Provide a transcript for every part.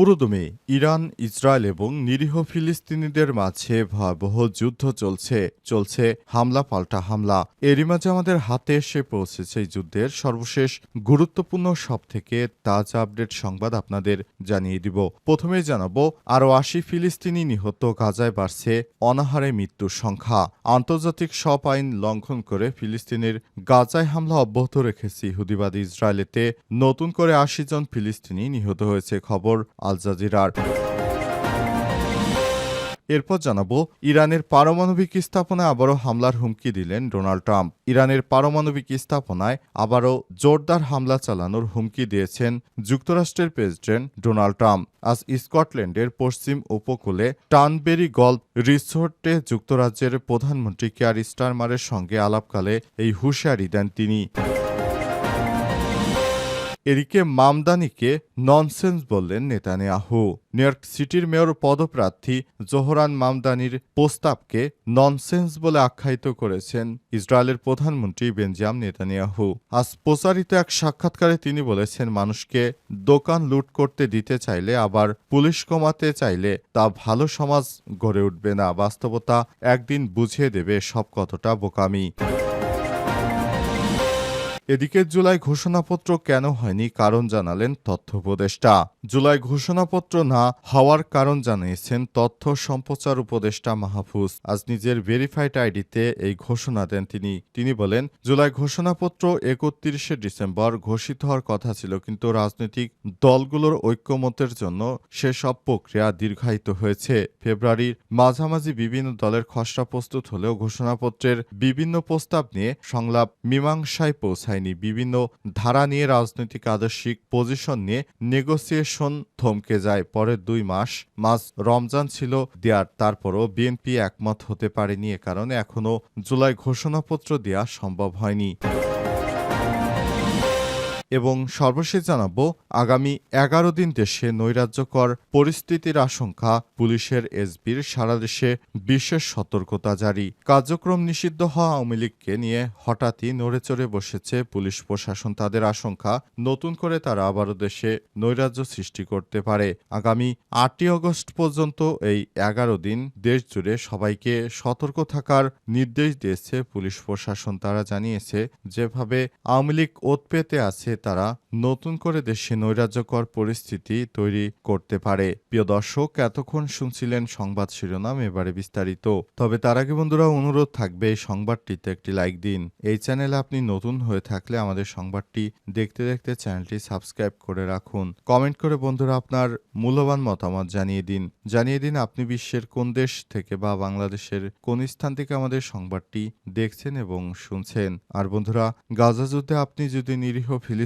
পুরোদমে Iran, Israel এবং নিরীহ ফিলিস্তিনিদের মাঝে ভয়াবহ যুদ্ধ চলছে চলছে হামলা পাল্টা হামলা। এরই মাঝে আমাদের হাতে এসে পৌঁছেছে এই যুদ্ধের সর্বশেষ গুরুত্বপূর্ণ সব থেকে তাজা আপডেট সংবাদ আপনাদের জানিয়ে দিব। প্রথমে জানাব, আরও আশি ফিলিস্তিনি নিহত গাজায় বাড়ছে অনাহারে মৃত্যুর সংখ্যা। আন্তর্জাতিক সব আইন লঙ্ঘন করে ফিলিস্তিনের গাজায় হামলা অব্যাহত রেখেছে ইহুদিবাদী ইসরায়েলেতে। নতুন করে আশি জন ফিলিস্তিনি নিহত হয়েছে, খবর আল জাজিরার। এরপর জানাব, ইরানের পারমাণবিক স্থাপনায় আবারও হামলার হুমকি দিলেন ডোনাল্ড ট্রাম্প। ইরানের পারমাণবিক স্থাপনায় আবারও জোরদার হামলা চালানোর হুমকি দিয়েছেন যুক্তরাষ্ট্রের প্রেসিডেন্ট ডোনাল্ড ট্রাম্প। আজ স্কটল্যান্ডের পশ্চিম উপকূলে টানবেরি গল্ফ রিসোর্টে যুক্তরাজ্যের প্রধানমন্ত্রী কেয়ার স্টারমারের সঙ্গে আলাপকালে এই হুঁশিয়ারি দেন তিনি। এদিকে মামদানিকে ননসেন্স বললেন নেতানিয়াহু। নিউইয়র্ক সিটির মেয়র পদপ্রার্থী জোহরান মামদানির প্রস্তাবকে ননসেন্স বলে আখ্যায়িত করেছেন ইসরায়েলের প্রধানমন্ত্রী বেঞ্জাম নেতানিয়াহু। আজ প্রচারিত এক সাক্ষাৎকারে তিনি বলেছেন, মানুষকে দোকান লুট করতে দিতে চাইলে আবার পুলিশ কমাতে চাইলে তা ভালো সমাজ গড়ে উঠবে না। বাস্তবতা একদিন বুঝিয়ে দেবে সব কতটা বোকামি। এদিকে জুলাই ঘোষণাপত্র কেন হয়নি কারণ জানালেন তথ্য উপদেষ্টা। জুলাই ঘোষণাপত্র না হওয়ার কারণ জানিয়েছেন তথ্য সম্প্রচার উপদেষ্টা মাহফুজ। আজ নিজের ভেরিফাইড আইডিতে এই ঘোষণা দেন তিনি। তিনি বলেন, জুলাই ঘোষণাপত্র একত্রিশে ডিসেম্বর ঘোষিত হওয়ার কথা ছিল, কিন্তু রাজনৈতিক দলগুলোর ঐক্যমতের জন্য সেসব প্রক্রিয়া দীর্ঘায়িত হয়েছে। ফেব্রুয়ারির মাঝামাঝি বিভিন্ন দলের খসড়া প্রস্তুত হলেও ঘোষণাপত্রের বিভিন্ন প্রস্তাব নিয়ে সংলাপ মীমাংসায় পৌঁছায় হয়নি। বিভিন্ন ধারা নিয়ে রাজনৈতিক আদর্শিক পজিশন নিয়ে নেগোসিয়েশন থমকে যায় পরের দুই মাস। মাস রমজান ছিল দেয়ার, তারপরও বিএনপি একমত হতে পারেনি এ কারণে এখনও জুলাই ঘোষণাপত্র দেওয়া সম্ভব হয়নি। এবং সর্বশেষ জানাব, আগামী এগারো দিন দেশে নৈরাজ্যকর পরিস্থিতির আশঙ্কা পুলিশের এসবির সারা দেশে বিশেষ সতর্কতা জারি। কার্যক্রম নিষিদ্ধ হওয়া আওয়ামী লীগকে নিয়ে হঠাৎই নড়েচড়ে বসেছে পুলিশ প্রশাসন। তাদের আশঙ্কা, নতুন করে তারা আবারও দেশে নৈরাজ্য সৃষ্টি করতে পারে। আগামী আটই আগস্ট পর্যন্ত এই এগারো দিন দেশ জুড়ে সবাইকে সতর্ক থাকার নির্দেশ দিয়েছে পুলিশ প্রশাসন। তারা জানিয়েছে, যেভাবে আওয়ামী লীগ ওত পেতে আছে তারা নতুন করে দেশে নৈরাজ্যকর পরিস্থিতি তৈরি করতে পারে। প্রিয় দর্শক, এতক্ষণ শুনছিলেন সংবাদ শিরোনাম, এবারে বিস্তারিত। তবে তার আগে বন্ধুরা, অনুরোধ থাকবে এই সংবাদটিতে একটি লাইক দিন। এই চ্যানেলে আপনি নতুন হয়ে থাকলে আমাদের সংবাদটি দেখতে দেখতে চ্যানেলটি সাবস্ক্রাইব করে রাখুন। কমেন্ট করে বন্ধুরা আপনার মূল্যবান মতামত জানিয়ে দিন। জানিয়ে দিন আপনি বিশ্বের কোন দেশ থেকে বা বাংলাদেশের কোন স্থান থেকে আমাদের সংবাদটি দেখছেন এবং শুনছেন। আর বন্ধুরা, গাজা যুদ্ধে আপনি যদি নিরীহ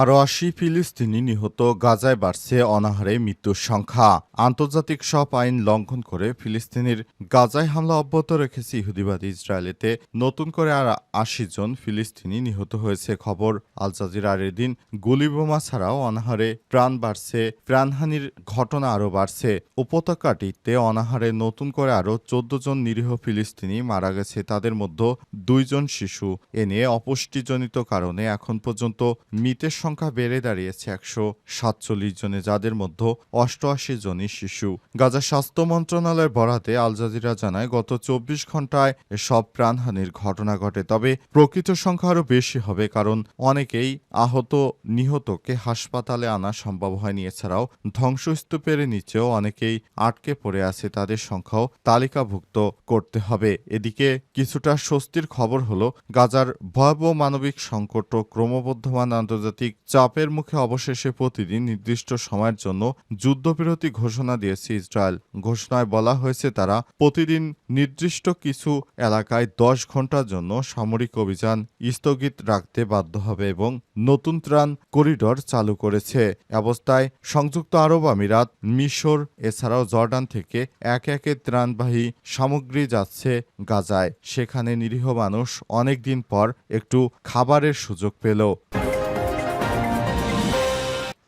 আরও আশি ফিলিস্তিনি নিহত গাজায় বাড়ছে অনাহারে মৃত্যুর সংখ্যা। আন্তর্জাতিক সব আইন লঙ্ঘন করে ফিলিস্তিনির গাজায় হামলা অব্যাহত রেখেছে ইহুদিবাদী ইসরায়েলেতে। নতুন করে আর আশি জন ফিলিস্তিনি নিহত হয়েছে, খবর আল জাজিরার এদিন। গুলিবোমা ছাড়াও অনাহারে প্রাণ বাড়ছে, প্রাণহানির ঘটনা আরও বাড়ছে। উপত্যকাটিতে অনাহারে নতুন করে আরও চোদ্দ জন নিরীহ ফিলিস্তিনি মারা গেছে, তাদের মধ্যে দুইজন শিশু। এ নিয়ে অপুষ্টিজনিত কারণে এখন পর্যন্ত মৃতের সংখ্যা বেড়ে দাঁড়িয়েছে একশো সাতচল্লিশ জনে, যাদের মধ্যে অষ্টআশি জনই শিশু। গাজা স্বাস্থ্য মন্ত্রণালয়ের বরাতে আল জাজিরা জানায়, গত চব্বিশ ঘন্টায় সব প্রাণহানির ঘটনা ঘটে, তবে প্রকৃত সংখ্যা আরও বেশি হবে কারণ অনেকেই আহত নিহতকে হাসপাতালে আনা সম্ভব হয়নি। এছাড়াও ধ্বংসস্তূপের নিচেও অনেকেই আটকে পড়ে আছে, তাদের সংখ্যাও তালিকাভুক্ত করতে হবে। এদিকে কিছুটা স্বস্তির খবর হলো, গাজার ভয়াবহ মানবিক সংকট ও ক্রমবর্ধমান আন্তর্জাতিক চাপের মুখে অবশেষে প্রতিদিন নির্দিষ্ট সময়ের জন্য যুদ্ধবিরতি ঘোষণা দিয়েছে ইসরায়েল। ঘোষণায় বলা হয়েছে, তারা প্রতিদিন নির্দিষ্ট কিছু এলাকায় দশ ঘণ্টার জন্য সামরিক অভিযান স্থগিত রাখতে বাধ্য হবে এবং নতুন ত্রাণ করিডর চালু করেছে। অবস্থায় সংযুক্ত আরব আমিরাত, মিশর, এছাড়াও জর্ডান থেকে একে একে ত্রাণবাহী সামগ্রী যাচ্ছে গাজায়। সেখানে নিরীহ মানুষ অনেক দিন পর একটু খাবারের সুযোগ পেল।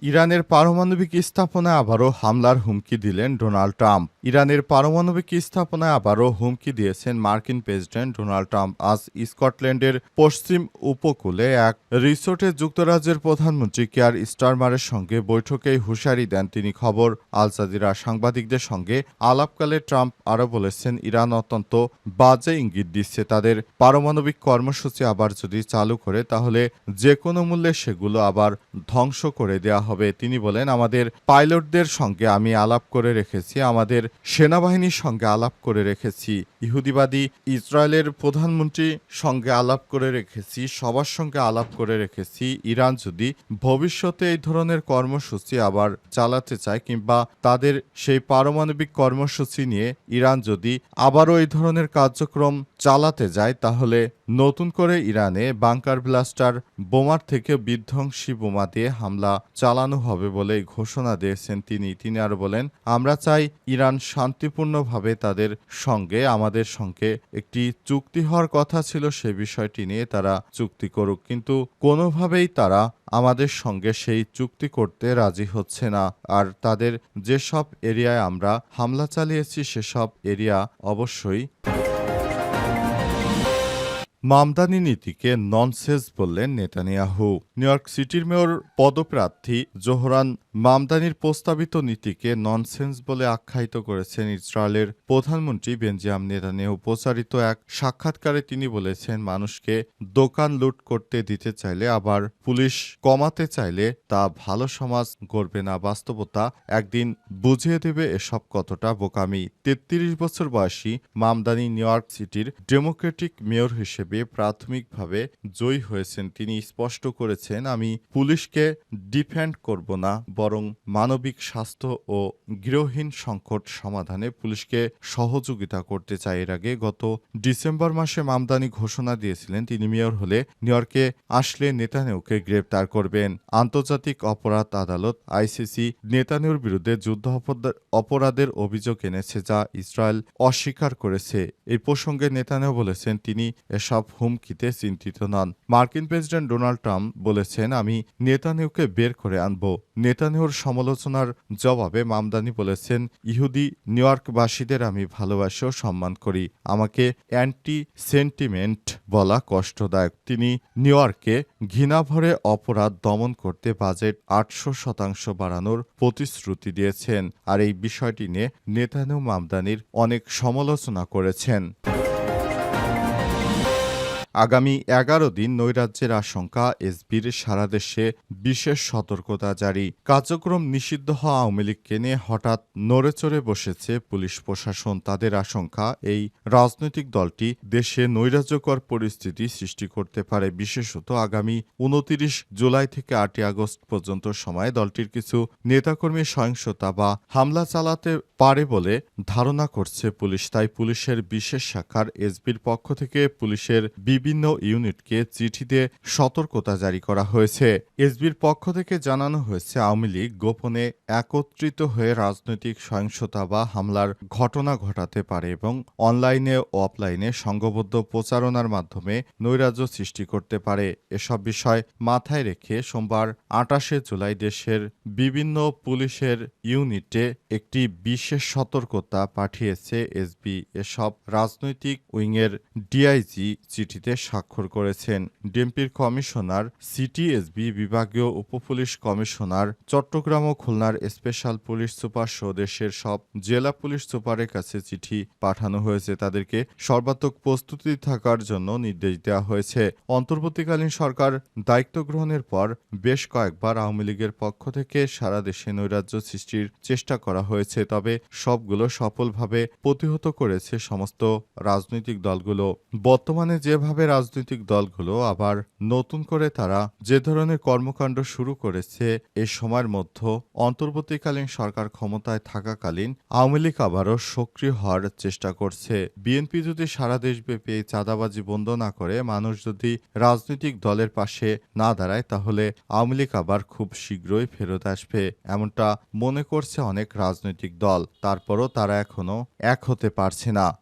ইরানের পারমাণবিক স্থাপনায় আবারও হামলার হুমকি দিলেন ডোনাল্ড ট্রাম্প। ইরানের পারমাণবিক স্থাপনায় আবারও হুমকি দিয়েছেন মার্কিন প্রেসিডেন্ট ডোনাল্ড ট্রাম্প আজ স্কটল্যান্ডের পশ্চিম উপকূলে এক রিসোর্টে যুক্তরাজ্যের প্রধানমন্ত্রী কেয়ার স্টারমারের সঙ্গে বৈঠকেই হুঁশিয়ারি দেন তিনি। খবর, আল জাজিরা সাংবাদিকদের সঙ্গে আলাপকালে ট্রাম্প আরও বলেছেন, ইরান অত্যন্ত বাজে ইঙ্গিত দিচ্ছে। তাদের পারমাণবিক কর্মসূচি আবার যদি চালু করে, তাহলে যে কোনো মূল্যে সেগুলো আবার ধ্বংস করে দেওয়া হবে। তিনি বলেন, আমাদের পাইলটদের সঙ্গে আমি আলাপ করে রেখেছি, আমাদের সেনাবাহিনীর সঙ্গে আলাপ করে রেখেছি, ইহুদিবাদী ইসরায়েলের প্রধানমন্ত্রী সঙ্গে আলাপ করে রেখেছি, সবার সঙ্গে আলাপ করে রেখেছি, ইরান যদি ভবিষ্যতে এই ধরনের কর্মসূচি আবার চালাতে চায় কিংবা তাদের সেই পারমাণবিক কর্মসূচি নিয়ে ইরান যদি আবারও এই ধরনের কার্যক্রম চালাতে যায়, তাহলে নতুন করে ইরানে বাংকার ব্লাস্টার বোমার থেকে বিধ্বংসী বোমা দিয়ে হামলা চালানো হবে বলে ঘোষণা দিয়েছেন তিনি। তিনি আর বলেন, আমরা চাই ইরান শান্তিপূর্ণভাবে তাদের সঙ্গে, আমাদের সঙ্গে একটি চুক্তি হওয়ার কথা ছিল সে বিষয়টি নিয়ে তারা চুক্তি করুক। কিন্তু কোনোভাবেই তারা আমাদের সঙ্গে সেই চুক্তি করতে রাজি হচ্ছে না। আর তাদের যেসব এরিয়ায় আমরা হামলা চালিয়েছি, সেসব এরিয়া অবশ্যই মামদানি নীতিকে ননসেন্স বললেন নেতানিয়াহু। নিউ ইয়র্ক সিটির মেয়র পদপ্রার্থী জোহরান মামদানির প্রস্তাবিত নীতিকে ননসেন্স বলে আখ্যায়িত করেছেন ইসরায়েলের প্রধানমন্ত্রী বেঞ্জিয়াম নেতানিয়াহু। প্রচারিত এক সাক্ষাৎকারে তিনি বলেছেন, মানুষকে দোকান লুট করতে দিতে চাইলে আবার পুলিশ কমাতে চাইলে তা ভালো সমাজ গড়বে না। বাস্তবতা একদিন বুঝিয়ে দেবে এসব কতটা বোকামি। তেত্রিশ বছর বয়সী মামদানি নিউ ইয়র্ক সিটির ডেমোক্রেটিক মেয়র হিসেবে প্রাথমিকভাবে জয়ী হয়েছেন। তিনি স্পষ্ট করেছেন, আমি পুলিশকে ডিফেন্ড করব না, বরং মানবিক স্বাস্থ্য ও গৃহহীন সংকট সমাধানে পুলিশকে সহযোগিতা করতে চাই। এর আগে গত ডিসেম্বর মাসে মামদানি ঘোষণা দিয়েছিলেন, তিনি মেয়র হলে নিউ ইয়র্কে আসলে নেতানেউকে গ্রেপ্তার করবেন। আন্তর্জাতিক অপরাধ আদালত আইসিসি নেতানিউর বিরুদ্ধে যুদ্ধ অপরাধের অভিযোগ এনেছে, যা ইসরায়েল অস্বীকার করেছে। এই প্রসঙ্গে নেতানিয়াহু বলেছেন, তিনি এসব হুমকিতে চিন্তিত নন। মার্কিন প্রেসিডেন্ট ডোনাল্ড ট্রাম্প বলেছেন, আমি নেতানিয়াহুকে বের করে আনব। নেতানিয়াহুর সমালোচনার জবাবে মামদানি বলেছেন, ইহুদি নিউ ইয়র্কবাসীদের আমি ভালোবাসি ও সম্মান করি। আমাকে অ্যান্টি সেন্টিমেন্ট বলা কষ্টদায়ক। তিনি নিউ ইয়র্কে ঘৃণাভরে অপরাধ দমন করতে বাজেট আটশো শতাংশ বাড়ানোর প্রতিশ্রুতি দিয়েছেন। আর এই বিষয়টি নিয়ে নেতানিয়াহু মামদানির অনেক সমালোচনা করেছেন। আগামী এগারো দিন নৈরাজ্যের আশঙ্কা, এসবির সারা দেশে বিশেষ সতর্কতা জারি। কার্যক্রম নিষিদ্ধ হওয়া আওয়ামী লীগকে নিয়ে হঠাৎ নড়েচড়ে বসেছে পুলিশ প্রশাসন। তাদের আশঙ্কা, এই রাজনৈতিক দলটি দেশে নৈরাজ্যকর পরিস্থিতি সৃষ্টি করতে পারে। বিশেষত আগামী উনতিরিশ জুলাই থেকে আটই আগস্ট পর্যন্ত সময়ে দলটির কিছু নেতাকর্মী সহিংসতা বা হামলা চালাতে পারে বলে ধারণা করছে পুলিশ। তাই পুলিশের বিশেষ শাখার এসবির পক্ষ থেকে পুলিশের বিভিন্ন ইউনিটকে চিঠিতে সতর্কতা জারি করা হয়েছে। এসবির পক্ষ থেকে জানানো হয়েছে, আওয়ামী লীগ গোপনে একত্রিত হয়ে রাজনৈতিক সহিংসতা বা হামলার ঘটনা ঘটাতে পারে এবং অনলাইনে ও অফলাইনে সংঘবদ্ধ প্রচারণার মাধ্যমে নৈরাজ্য সৃষ্টি করতে পারে। এসব বিষয় মাথায় রেখে সোমবার আটাশে জুলাই দেশের বিভিন্ন পুলিশের ইউনিটে একটি বিশেষ সতর্কতা পাঠিয়েছে এসবি। এসব রাজনৈতিক উইংয়ের ডিআইজি চিঠিতে স্বাক্ষর করেছেন। ডিএমপির কমিশনার সিটিএসবি বিভাগীয় উপপুলিশ কমিশনার চট্টগ্রাম ও খুলনার স্পেশাল পুলিশ সুপার সহ দেশের সব জেলা পুলিশ সুপারের কাছে চিঠি পাঠানো হয়েছে। তাদেরকে সর্বাত্মক প্রস্তুতি থাকার জন্য নির্দেশ দেওয়া হয়েছে। অন্তর্বর্তীকালীন সরকার দায়িত্ব গ্রহণের পর বেশ কয়েকবার আওয়ামী লীগের পক্ষ থেকে সারা দেশে নৈরাজ্য সৃষ্টির চেষ্টা করা হয়েছে। তবে সবগুলো সফলভাবে প্রতিহত করেছে সমস্ত রাজনৈতিক দলগুলো। বর্তমানে যেভাবে রাজনৈতিক দলগুলো আবার নতুন করে তারা যে ধরনের কর্মকাণ্ড শুরু করেছে, এ সময়ের মধ্যে অন্তর্বর্তীকালীন সরকার ক্ষমতায় থাকাকালীন আওয়ামী লীগ আবারও সক্রিয় হওয়ার চেষ্টা করছে। বিএনপি যদি সারা দেশব্যাপী চাঁদাবাজি বন্ধ না করে, মানুষ যদি রাজনৈতিক দলের পাশে না দাঁড়ায়, তাহলে আওয়ামী লীগ আবার খুব শীঘ্রই ফেরত আসবে, এমনটা মনে করছে অনেক রাজনৈতিক দল। তারপরও তারা এখনও এক হতে পারছে না।